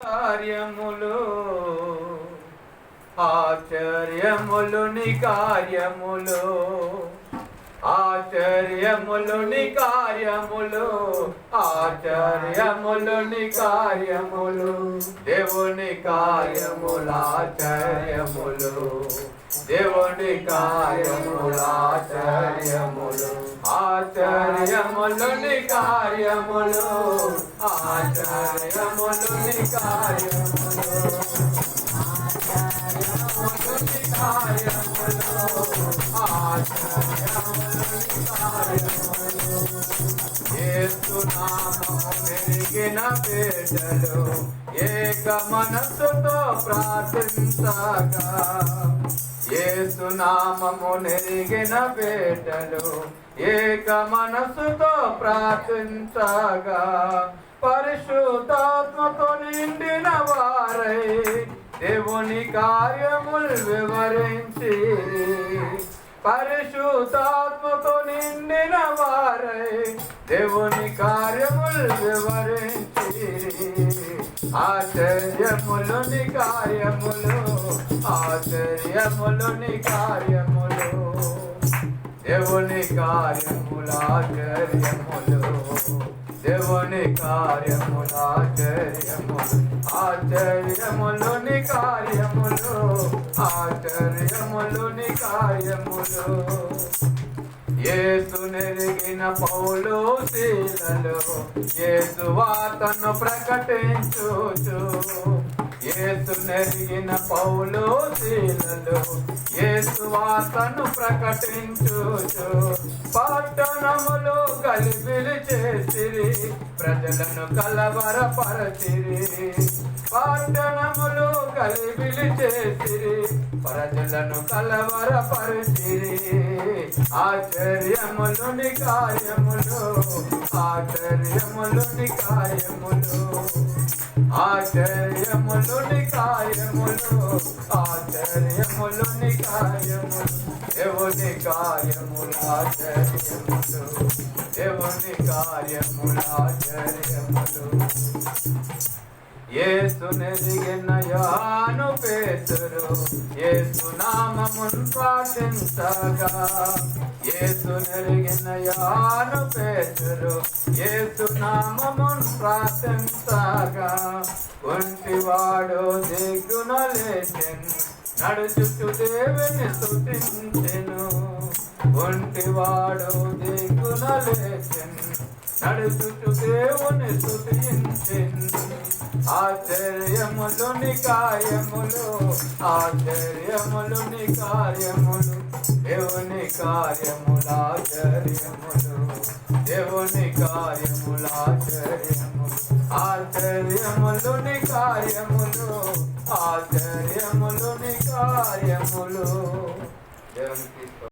కార్యములు ఆశ్చర్యములు కార్యములు ఆశ్చర్యములు కార్యములు ఆశ్చర్యములు కార్యములు దేవుని కార్యములు దేవుని కార్యములు ఆశ్చర్యములు కార్యములు. ఆశ్చర్యములు ని కార్యములు ఆశ్చర్యములు ని కార్యములు ఆశ్చర్యములు పెరిగిన బిడ్డలు ఏక మనస్సుతో ప్రార్థించగా ఏసునామము నెరిగిన బిడ్డలు ఏక మనస్సుతో ప్రార్థించగా. పరిశుద్ధాత్మతో నిండిన వారై దేవుని కార్యములు వివరించి పరిశుద్ధాత్మతో నిండిన వారై దేవుని కార్యములు వివరించి ఆశ్చర్యములుని కార్యములు ఆశ్చర్యములుని కార్యములు దేవుని కార్యములు ఆశ్చర్యములు. దేవుని కార్యములు ఆచర్యములు ఆశ్చర్యములుని కార్యములు ఆశ్చర్యములుని కార్యములు. యేసు నెరిగిన పౌలు శీలలు ఏసు వాతను ప్రకటించుచు. యేసు నెరిగిన పౌలు శీలలు ఏసు వాతను ప్రకటించుచు. పట్టణములు కలిపిలి చేసిరి ప్రజలను కలవరపరచిరి. పట్టణములు కలిపిలి చేసిరి ప్రజలను కలవరపరచిరి. ఆశ్చర్యములుని కార్యములు ఆశ్చర్యములుని కార్యములు ఆశ్చర్యములుని కార్యములు ఆశ్చర్యములుని కార్యములు దేవుని కార్యములు ఆశ్చర్యములు. దేవుని కార్యములాచర్యములు ఆశ్చర్యములు యాను పేతురు ఏసునామమున్ పాటించగా యేసు యాను పేతురు ఏసునామమున్ ప్రార్థించగా ఒంటివాడు దిగున నడుచుచు దేవుని స్తుతించెను. ఒంటివాడు దిగున లేచిన్ నడుచుచు దేవుని స్తుతించెను. ఆశ్చర్యములుని కార్యములు ఆశ్చర్యములుని కార్యములు దేవుని కార్యములు ఆశ్చర్యములు దేవుని కార్యములు ఆశ్చర్యములు ఆశ్చర్యములుని కార్యములు ఆశ్చర్యములుని కార్యములు. దేవునికి